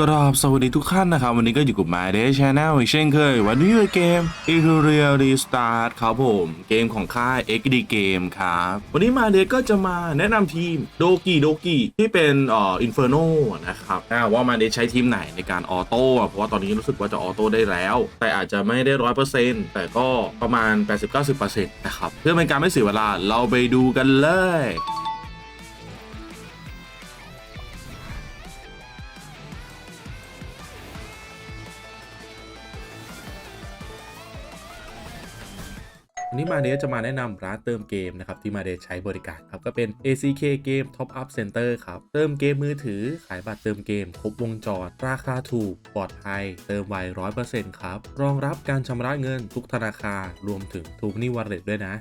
กราบสวัสดีทุกท่านนะครับ วันนี้ก็อยู่กับ My Day Channel อีกเช่นเคย วันนี้คือเกม i t u r i a Restart ครับผม เกมของค่าย XD Game ครับ วันนี้ My Day ก็จะมาแนะนำทีมโดกิโดกิที่เป็นอ่อ Inferno นนะครับอ่าว่า My Day ใช้ทีมไหนในการออโต้เพราะว่าตอนนี้รู้สึกว่าจะออโต้ได้แล้ว แต่อาจจะไม่ได้ร้อยเปอร์เซ็นต์แต่ก็ประมาณ 80-90%นะครับเพื่อเป็นการไม่เสียเวลาเราไปดูกันเลย วันนี้มาเดจะมาแนะนำร้านเติมเกมนะครับที่มาเดใช้บริการครับก็เป็น ACK Game Top Up Center ครับเติมเกมมือถือขายบัตรเติมเกม ครบวงจร ราคาถูกปลอดภัย เติมไวร้อยเปอร์เซ็นต์ครับรองรับการชำระเงินทุกธนาคารรวมถึง t ู m นี่วอลเล็ตด้วยนะ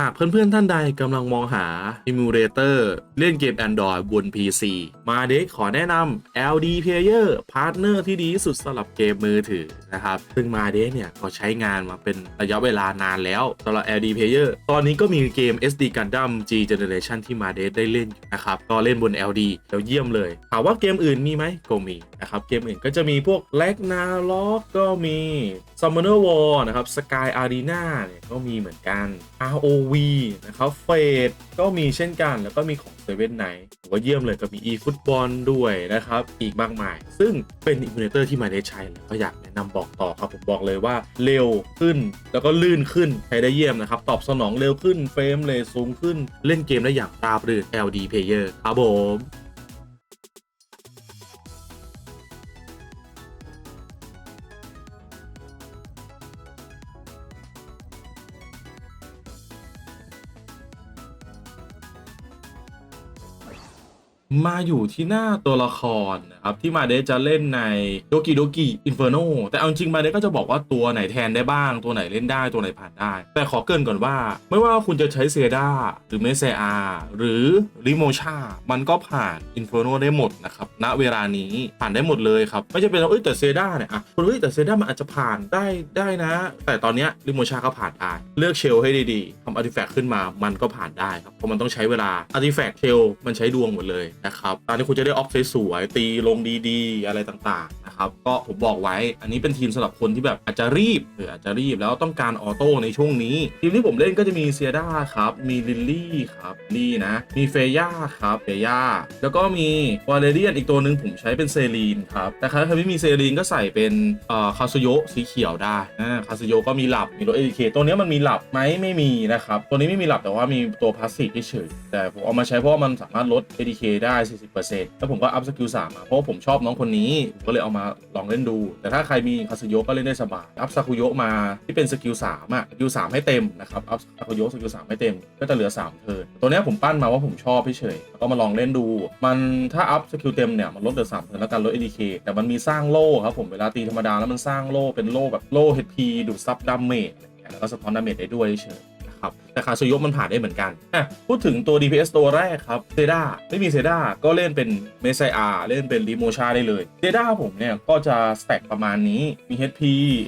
หากเพื่อนๆท่านใดกำลังมองหา Emulator เล่นเกม Android บน PC มาเด็กขอแนะนำ LD Player พาร์ทเนอร์ที่ดีที่สุดสำหรับเกมมือถือนะครับ ซึ่งมาเด็กเนี่ยก็ใช้งานมาเป็นระยะเวลานานแล้วสำหรับ LD Player ตอนนี้ก็มีเกม SD Gundam G Generation ที่มาเด็กได้เล่นอยู่นะครับ ก็เล่นบน LD แล้วเยี่ยมเลยถามว่าเกมอื่นมีไหมก็มีนะครับ เกมอื่นก็จะมีพวก l a g n a r o k ก็มี Summoner War นะครับ Sky Arena เนี่ยก็มีเหมือนกันวีนะครับเฟดก็มีเช่นกันแล้วก็มีของเซเว่นไหนผมก็เยี่ยมเลยก็มี eFootball ด้วยนะครับ อีกมากมาย ซึ่งเป็นอิมูเนเตอร์ที่มาได้ใช้แล้วก็อยากแนะนำบอกต่อครับ ผมบอกเลยว่าเร็วขึ้นแล้วก็ลื่นขึ้นใช้ได้เยี่ยมนะครับ ตอบสนองเร็วขึ้นเฟรมเรทสูงขึ้นเล่นเกมได้อย่างราบรื่น LD Player ครับผม มาอยู่ที่หน้าตัวละครนะครับที่มาเดจะเล่นในโดกิโดกิอินเฟอร์โนแต่เอาจริงมาเดก็จะบอกว่าตัวไหนแทนได้บ้าง ตัวไหนเล่นได้ตัวไหนผ่านได้ แต่ขอเกินก่อนว่า ไม่ว่าคุณจะใช้เซดาหรือเมเซอาหรือริโมชามันก็ผ่านอินเฟอร์โนได้หมดนะครับณเวลานี้ผ่านได้หมดเลยครับ ไม่จะเป็นว่าเอ้ยแต่เซดาเนี่ยอะคุณเฮ้ยแต่เซดามันอาจจะผ่านได้ได้นะ แต่ตอนเนี้ยริโมชาก็ผ่านได้เลือกเชลให้ดีๆทำอาร์ติแฟกต์ขึ้นมามันก็ผ่านได้ครับเพราะมันต้องใช้เวลาอาร์ติแฟกต์เชลมันใช้ดวงหมดเลยนะครับตอนนี้คุณจะได้ออกสวยๆตีลงดีๆ อะไรต่างๆนะครับก็ผมบอกไว้อันนี้เป็นทีมสำหรับคนที่แบบอาจจะรีบหรืออาจจะรีบแล้วต้องการออโต้ในช่วงนี้ ทีมที่ผมเล่นก็จะมีเซียด้าครับมีลิลลี่ครับนี่นะมีเฟย่าครับเฟย่าแล้วก็มีวาเลเรียนอีกตัวหนึ่งผมใช้เป็นเซรีนครับแต่ใครไม่มีเซรีนก็ใส่เป็นเอ่อคาซโยสีเขียวได้นะคาซโยก็มีหลับมีรถเอเคตัวนี้มันมีหลับไหมไม่มีนะครับตัวนี้ไม่มีหลับแต่ว่ามีตัวพาสซีฟเฉยแต่ผมเอามาใช้เพราะว่ามันสามารถลด ADK ได้ได้ 40%แล้วผมก็อัพสกิล3มาเพราะผมชอบน้องคนนี้ผมก็เลยเอามาลองเล่นดู แต่ถ้าใครมีคาซุโยก็เล่นได้สบายอัพซากุโยมาที่เป็นสกิล3อะสกิล3ให้เต็มนะครับอัพซากุโยสกิล3ให้เต็ม ก็จะเหลือ 3 เทิร์นตัวนี้ผมปั้นมาว่าผมชอบเฉยแล้วก็มาลองเล่นดู มันถ้าอัพสกิลเต็มเนี่ยมันลดเหลือ3เทิร์นแล้วกันลด ADK แต่มันมีสร้างโล่ครับผมเวลาตีธรรมดาแล้วมันสร้างโล่เป็นโล่แบบโล่ HP ดูดซับดาเมจแล้วก็สะท้อนดาเมจได้ด้วยเฉยนะครับแต่คาซุโยมันผ่านได้เหมือนกันอะพูดถึงตัว DPS ตัวแรกครับเซดาไม่มีเซดาก็เล่นเป็นเมสไซอาเล่นเป็นรีโมชาได้เลยเซดาผมเนี่ย ก็จะสแต็กประมาณนี้มี HP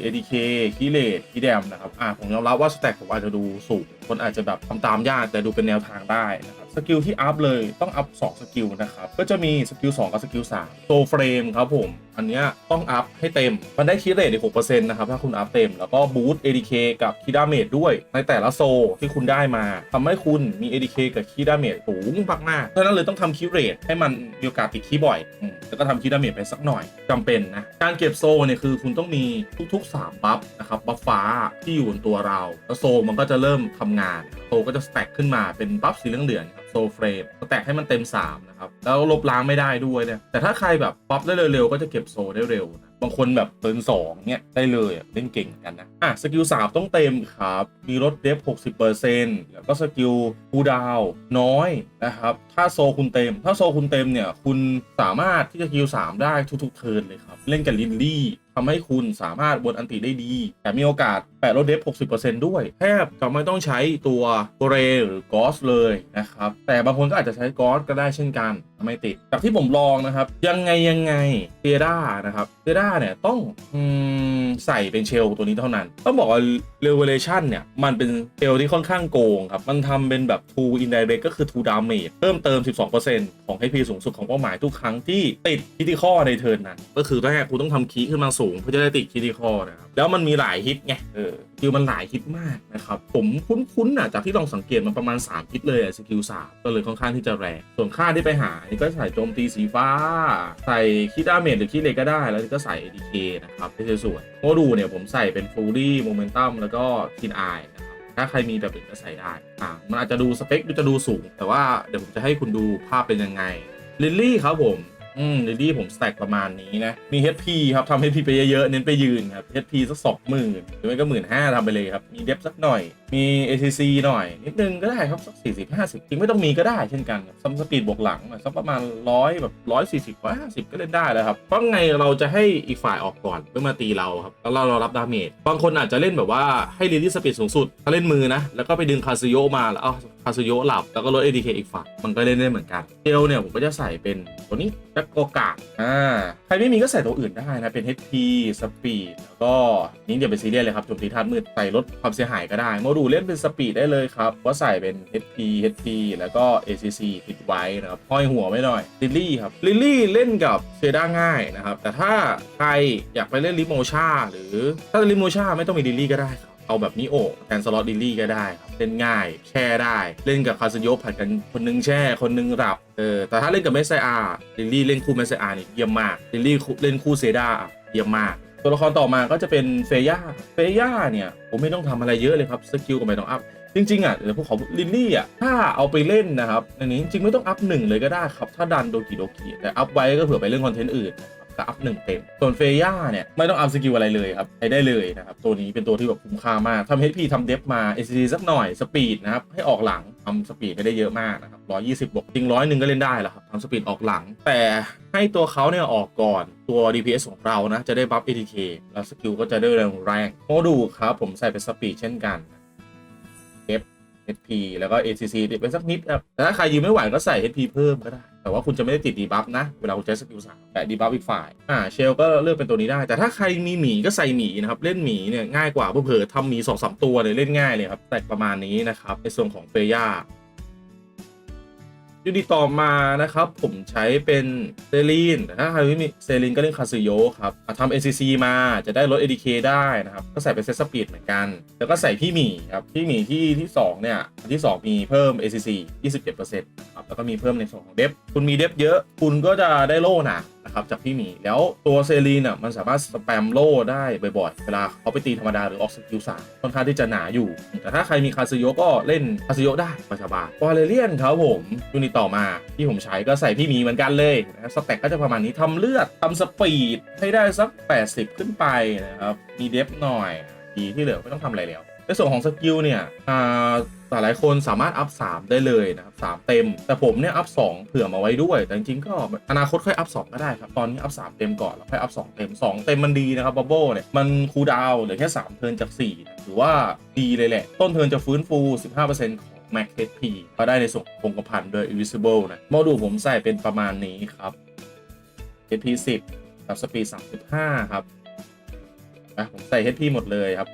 ADK คีเลตคีแดมนะครับอะผมยอมรับว่าสแต็กผมอาจจะดูสูงคนอาจจะแบบทำตามยากแต่ดูเป็นแนวทางได้นะครับสกิลที่อัพเลยต้องอัพ2สกิลนะครับ ก็จะมีสกิล2กับสกิล3โซเฟรมครับผม อันเนี้ยต้องอัพให้เต็ม มันได้คีเรตอีก6%นะครับ ถ้าคุณอัพเต็ม แล้วก็บูสต์ ADK กับคีดาเมจด้วยในแต่ละโซที่คุณได้มาทำให้คุณมี ADK กับคีดาเมจสูงมากๆเพราะนั้นเลยต้องทำคีเรตให้มันมีโอกาสติดคีย์บ่อยอแล้วก็ทำคีดาเมจไปสักหน่อยจำเป็นนะ การเก็บโซเนี่ยคือคุณต้องมีทุก ๆ 3 บัฟนะครับบัฟฟ้าที่อยู่บนตัวเรา แล้วโซมันก็จะเริ่มทำงาน โซก็จะสแต็กขึ้นมาเป็นบัฟสีเหลืองๆครับโซเฟรมสแต็กให้มันเต็ม 3 นะครับ แล้วลบล้างไม่ได้ด้วยเนี่ยแต่ถ้าใครแบบป๊อปได้เร็วๆก็จะเก็บโซได้เร็วนะ บางคนแบบเตินสองเนี่ยได้เลยเล่นเก่งกันนะอะสกิลสามต้องเต็มครับ มีลดเดฟ60%แล้วก็สกิลคูดาวน้อยนะครับ ถ้าโซคุณเต็ม ถ้าโซคุณเต็มเนี่ย คุณสามารถที่จะสกิล3ได้ทุกๆเทิร์นเลยครับ เล่นกับลินลี่ทำให้คุณสามารถบนอันติได้ดี แต่มีโอกาสแปะลดเดฟ 60%ด้วย แทบจะไม่ต้องใช้ตัวโกเรหรือกอสเลยนะครับ แต่บางคนก็อาจจะใช้กอสก็ได้เช่นกัน ไม่ติดจากที่ผมลองนะครับ ยังไงยังไงเปียด้านะครับเปียด้าเนี่ยต้องอใส่เป็นเชลตัวนี้เท่านั้น ต้องบอกว่า Revelation เนี่ยมันเป็นเชลที่ค่อนข้างโกงครับ มันทำเป็นแบบ True Indirect ก็คือ True Damage เพิ่มเติม 12%ของ HP สูงสุดของเป้าหมายทุกครั้งที่ติดคิติคอในเทิร์นนั้น ก็คือแรกคุณต้องทำคีย์ขึ้นมาสูงเพื่อจะได้ติดคิติคอนะครับแล้วมันมีหลายฮิตไงเออคือมันหลายฮิตมากนะครับ ผมคุ้นๆน่ะจากที่ลองสังเกตมันประมาณ3ฮิตเลยอะสกิล3ก็เลยค่อนข้างที่จะแรงส่วนค่าที่ไปหานี่ก็ใส่โจมตีสีฟ้า ใส่คิดดาเมจหรือคิดเลก็ได้ แล้วก็ใส่ ADK นะครับที่สวยๆโมดูลเนี่ยผมใส่เป็นฟูรี่โมเมนตัมแล้วก็คินไอนะครับถ้าใครมีแบบอื่นก็ใส่ได้อ่ามันอาจจะดูสเปคดูจะดูสูง แต่ว่าเดี๋ยวผมจะให้คุณดูภาพเป็นยังไงลิลลี่ครับผม อืมลิลี่ผมสแต็กประมาณนี้นะ มี HP ครับทำ HP ไปเยอะๆ เน้นไปยืนครับ HP สักสองหมื่นหรือไม่ก็หมื่นห้าทำไปเลยครับ มีเดฟสักหน่อย มี ACC หน่อย นิดนึงก็ได้ครับ สัก40 50จริงไม่ต้องมีก็ได้เช่นกันซัมสปีดบวกหลังสักประมาณร้อยแบบร้อยสี่สิบร้อยห้าสิบก็เล่นได้แล้วครับ เพราะไงเราจะให้อีกฝ่ายออกก่อนเพื่อมาตีเราครับ แล้วเรารารับดาเมจ บางคนอาจจะเล่นแบบว่าให้ลิลี่สปีดสูงสุด ถ้าเล่นมือนะ แล้วก็ไปดึงคาซิโยมาแล้วเอา คาซิโยหลับแล้วก็ลด ADK อีกฝั่งมันก็เล่นได้เหมือนกันเจลเนี่ยผมก็จะใส่เป็นตัวนี้แบ็คโกกะอ่าใครไม่มีก็ใส่ตัวอื่นได้นะ เป็น HP สปีดแล้วก็นี่เดี๋ยวเป็นซีเรียสเลยครับโจมตีธาตุมืดใส่ลดความเสียหายก็ได้โมดูลเล่นเป็นสปีดได้เลยครับก็ใส่เป็น HP HP แล้วก็ ACC ติดไว้นะครับห้อยหัวไม่หน่อยลิลลี่ครับลิลลี่เล่นกับเซด้าง่ายนะครับแต่ถ้าใครอยากไปเล่นลิโมชาหรือถ้าลิโมชาไม่ต้องมีลิลลี่ก็ได้ครับ เอาแบบนี้โอกแทนสล็อตดิลลี่ก็ได้ครับเล่นง่าย แช่ได้ เล่นกับคาสโยผัดกันคนนึงแช่คนนึงหลับเออแต่ถ้าเล่นกับเมสไซอาดิลลี่เล่นคู่เมสไซอานี่เยี่ยมมากดิลลี่เล่นคู่เซดาเยี่ยมมากตัวละครต่อมาก็จะเป็นเฟย่าเฟย่าเนี่ยผมไม่ต้องทำอะไรเยอะเลยครับสกิลก็ไม่ต้องอัพจริงๆอะเดี๋ยวพวกเขาลิลลี่อะถ้าเอาไปเล่นนะครับอันนี้จริงไม่ต้องอัพหนึ่งเลยก็ได้ครับ ถ้าดันโดกิโดกิแต่อัพไว้ก็เผื่อไปเล่นคอนเทนต์อื่น ก็อัพหนึ่งเต็ม ส่วนเฟย่าเนี่ยไม่ต้องอัพสกิลอะไรเลยครับใช้ได้เลยนะครับตัวนี้เป็นตัวที่แบบคุ้มค่ามากทำ HP ทำเดฟมา SC สักหน่อยสปีดนะครับให้ออกหลังทำสปีดไม่ได้เยอะมากนะครับ120บบวกจริงร้อยหนึ่งก็เล่นได้แล้วครับทำสปีดออกหลัง แต่ให้ตัวเขาเนี่ยออกก่อนตัว DPS ของเรานะจะได้บัฟ ATK แล้วสกิลก็จะได้แรงแรงโมดูลครับผมใส่เป็นสปีดเช่นกัน F HP แล้วก็ ACC ติดไปสักนิดครับแต่ถ้าใครยืมไม่ไหวก็ใส่ HP เพิ่มก็ได้ แต่ว่าคุณจะไม่ได้ติดดีบัฟนะ เวลาคุณใช้สกิลสามแต่ดีบัฟอีกฝ่าย อ่า เชลก็เลือกเป็นตัวนี้ได้ แต่ถ้าใครมีหมีก็ใส่หมีนะครับ เล่นหมีเนี่ยง่ายกว่าเผื่อทำหมีสองสามตัวเลยเล่นง่ายเลยครับ แต่ประมาณนี้นะครับ ในส่วนของเฟย่า ยูนิตต่อมานะครับ ผมใช้เป็นเซรีนถ้าใครไม่มีเซรีนก็เล่นคาซิโยครับอะทำ ACC มาจะได้ลด ADK ได้นะครับ ก็ใส่เป็นเซตสปีดเหมือนกัน แล้วก็ใส่พี่หมีครับพี่หมีที่ที่ 2 เนี่ยอันที่ 2 มีเพิ่ม ACC 27%นะครับแล้วก็มีเพิ่มในส่วนของเดฟคุณมีเดฟเยอะ คุณก็จะได้โล่หนะ นะครับจากพี่หมีแล้วตัวเซรีนอะมันสามารถสแปมโล่ได้บ่อยๆ เวลาเขาไปตีธรรมดาหรือออกสกิลสามค่อนข้างที่จะหนาอยู่ แต่ถ้าใครมีคาซิโยก็เล่นคาซิโยได้สบายๆวาเลเรียนครับผมยูนิตต่อมาที่ผมใช้ก็ใส่พี่หมีเหมือนกันเลยนะสแต็กก็จะประมาณนี้ทำเลือดทำสปีดให้ได้สัก 80 ขึ้นไปนะครับมีเดฟหน่อยดีที่เหลือไม่ต้องทำอะไรแล้วในส่วนของสกิลเนี่ยอ่า หลายคนสามารถอัพ3ได้เลยนะครับ3เต็ม แต่ผมเนี่ยอัพ2เผื่อมาไว้ด้วย แต่จริงๆก็อนาคตค่อยอัพ2ก็ได้ครับ ตอนนี้อัพ3เต็มก่อนแล้วค่อยอัพ2เต็ม 2 เต็มมันดีนะครับบับเบิ้ลเนี่ยมันคูลดาวน์เหลือแค่3เทิร์นจาก4นะถือว่าดีเลยแหละ ต้นเทิร์นจะฟื้นฟู 15%ของ Max HP ก็ได้ในส่วนของคงกระพันโดย Invisible นะโมดูลผมใส่เป็นประมาณนี้ครับ HP 10กับสปีด35 ครับอะผมใส่ HP หมดเลยครับ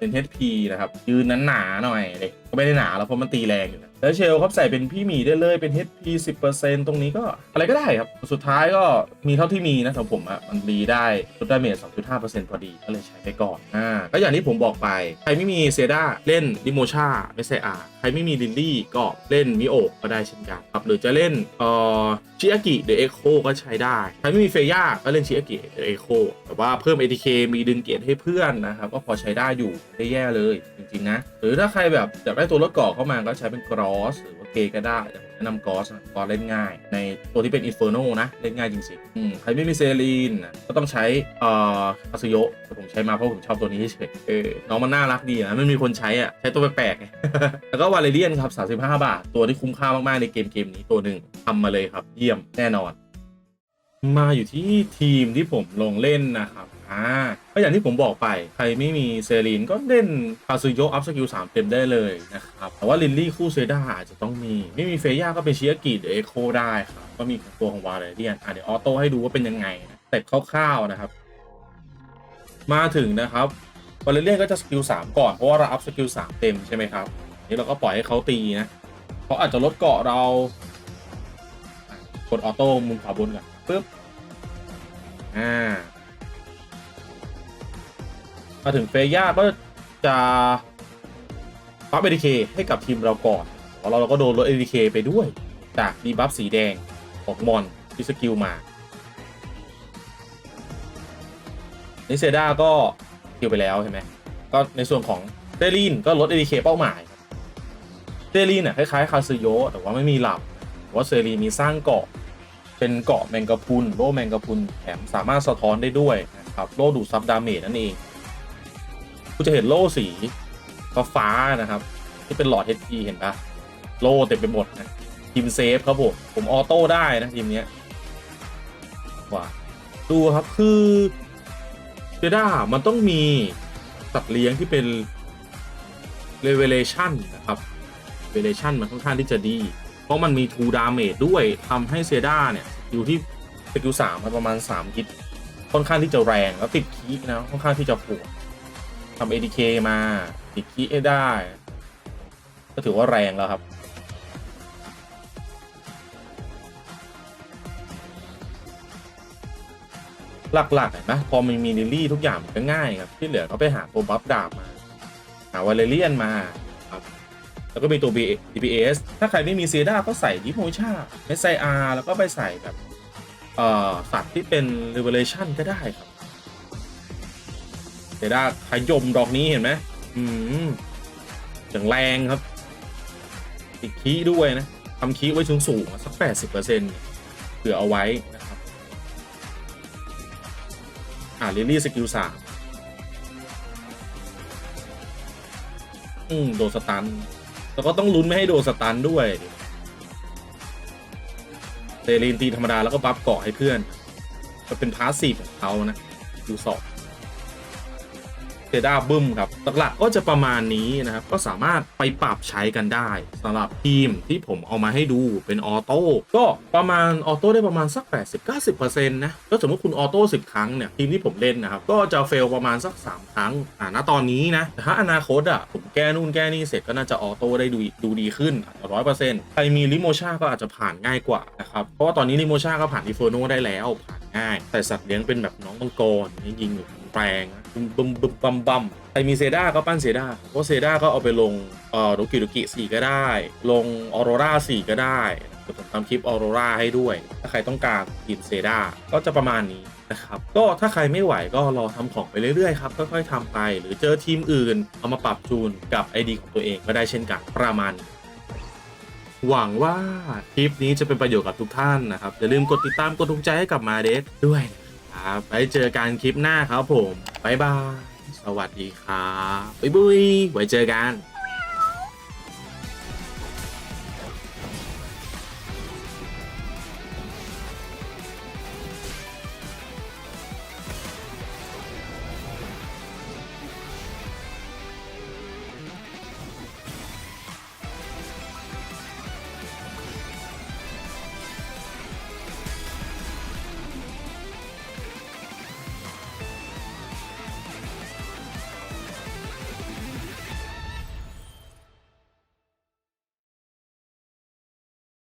เป็น HP นะครับยืนนั้นหนาๆหน่อยเลยก็ไม่ได้หนาแล้วเพราะมันตีแรงอยู่นะ แล้วเชลครับใส่เป็นพี่หมีได้เลยเป็น HP 10%ตรงนี้ก็อะไรก็ได้ครับ สุดท้ายก็มีเท่าที่มีนะสำหรับผมอะมันรีได้ลดดาเมจ2.5%พอดี ก็เลยใช้ไปก่อนอ่าก็อย่างที่ผมบอกไป ใครไม่มีเซดาเล่นดิโมชาไม่ใช่อาใครไม่มีลินลี่ก็เล่นมิโอก็ได้เช่นกันครับหรือจะเล่นเอ่อชิอากิหรือเอโคก็ใช้ได้ ใครไม่มีเฟย่าก็เล่นชิอากิหรือเอโคแต่ว่าเพิ่ม ATK มีดึงเกียรติให้เพื่อนนะครับก็พอใช้ได้อยู่ไม่ได้แย่เลยจริงๆนะหรือถ้าใครแบบอยากได้ตัวรถเกาะเข้ามาก็ใช้เป็นกรอสหรือว่าเกก็ได้ แต่ผมแนะนำกอสนะกอสเล่นง่าย ในตัวที่เป็นอินเฟอร์โนนะ เล่นง่ายจริงๆอืมใครไม่มีเซรีนนะก็ต้องใช้เอ่อคาซุโยะแต่ผมใช้มาเพราะผมชอบตัวนี้เฉยเออน้องมันน่ารักดีนะไม่มีคนใช้อะใช้ตัวแปลกๆไงแล้วก็วาเลเรียนครับ35 บาท ตัวที่คุ้มค่ามากๆในเกมเกมนี้ตัวหนึ่งทำมาเลยครับ เยี่ยมแน่นอน มาอยู่ที่ทีมที่ผมลงเล่นนะครับ อ่าก็อย่างที่ผมบอกไป ใครไม่มีเซรีนก็เล่นคาซึโยอัพสกิลสามเต็มได้เลยนะครับ แต่ว่าลินลี่คู่เซด้าอาจจะต้องมี ไม่มีเฟย่าก็เป็นเชียกิหรือเอโคได้ครับ ก็มีตัวของวาเลเรียนอะเดี๋ยวออโต้ให้ดูว่าเป็นยังไงนะแต่คร่าวๆนะครับ มาถึงนะครับวาเลเรียนก็จะสกิลสามก่อนเพราะว่าเราอัพสกิลสามเต็มใช่ไหมครับนี่เราก็ปล่อยให้เขาตีนะเขาอาจจะลดเกาะเรากดออโต้มุมขวาบนก่อนปึ๊บอ่า มาถึงเฟย่าก็จะบัฟเอ k ให้กับทีมเราก่อนแล้วเราก็โดนลดเอ k ไปด้วย จากดีบัฟสีแดงของมอนที่สกิลมานิเซด้าก็สกิลไปแล้วเห็นไหมก็ในส่วนของเซรีนก็ลดเอ k เคเป้าหมายเซรีนเนี่ยคล้ายๆคาซึโยแต่ว่าไม่มีหลับว่าเซรีมีสร้างเกาะเป็นเกาะแมงกะพุนโล่แมงกะพุนแถมสามารถสะท้อนได้ด้วยนะครับโล่ดูดซับดาเมจนั่นเอง คุณจะเห็นโล่สีฟ้าฟานะครับ ที่เป็นหลอด HP เห็นปะโล่เต็มไปหมดนะทีมเซฟครับผมผมออโต้ได้นะทีมเนี้ยว่าดูครับคือเจด้ามันต้องมีสัตว์เลี้ยงที่เป็น Revelation นะครับ Revelation มันค่อนข้างที่จะดี เพราะมันมี2 damage ด้วยทำให้เซด้าเนี่ยอยู่ที่สกิลสามมันประมาณ3ฮิตค่อนข้างที่จะแรงแล้วติดคีนะค่อนข้างที่จะปวด ทำ ADK มาติดคีให้ได้ ก็ถือว่าแรงแล้วครับหลักๆเห็นไหมพอมันมีลิลลี่ทุกอย่างมันก็ง่ายครับ ที่เหลือก็ไปหาตัวบัฟดาบมา หาวาเลเรียนมาครับแล้วก็มีตัว DPS ถ้าใครไม่มีเซด้าก็ใส่ดิโมชาไม่ใส่ R แล้วก็ไปใส่แบบเอ่อสัตว์ที่เป็น Revelation ก็ได้ครับ เซด้าขยมดอกนี้เห็นไหมอืมอย่างแรงครับ ติดคีด้วยนะทำคีไว้สูงสูงสัก80%เผื่อเอาไว้นะครับ อ่าลิลี่สกิลสามอืม โดนสตัน แล้วก็ต้องลุ้นไม่ให้โดนสตันด้วยเซรีนตีธรรมดาแล้วก็บัฟเกาะให้เพื่อนมันเป็นพาสซีฟของเขานะดูสอบ เซด้าบึ้มครับหลักๆก็จะประมาณนี้นะครับ ก็สามารถไปปรับใช้กันได้สำหรับทีมที่ผมเอามาให้ดูเป็นออโต้ก็ประมาณออโต้ได้ประมาณสัก 80-90%นะก็สมมติคุณออโต้10 ครั้งเนี่ยทีมที่ผมเล่นนะครับก็จะเฟลประมาณสัก 3 ครั้งอ่าณตอนนี้นะแต่ถ้าอนาคตอะผมแก้นู่นแก้นี่เสร็จก็น่าจะออโต้ได้ดูดูดีขึ้นร้อยเปอร์เซ็นต์ใครมีลิโมชาก็อาจจะผ่านง่ายกว่านะครับเพราะว่าตอนนี้ลิโมชาก็ผ่านอินเฟอร์โนได้แล้วผ่านง่าย แต่สัตว์เลี้ยงเป็นแบบน้องมังกรยิงอยู่ แรงบึมบึมบึมบัมบัมใครมีเซด้าก็ปั้นเซด้าเพราะเซด้าก็เอาไปลงเอ่อโดกิโดกิสี่ก็ได้ ลงออโรราสี่ก็ได้เดี๋ยวผมทำคลิปออโรราให้ด้วย ถ้าใครต้องการทีมเซด้าก็จะประมาณนี้นะครับ ก็ถ้าใครไม่ไหวก็รอทำของไปเรื่อยๆครับค่อยๆทำไป หรือเจอทีมอื่น เอามาปรับจูนกับไอ ID ของตัวเองก็ได้เช่นกันประมาณนี้ หวังว่าคลิปนี้จะเป็นประโยชน์กับทุกท่านนะครับ อย่าลืมกดติดตามกดถูกใจให้กับมาเดสด้วย ครับไว้เจอกันคลิปหน้าครับผม บ๊ายบาย สวัสดีครับ บ๊ายบายไว้เจอกัน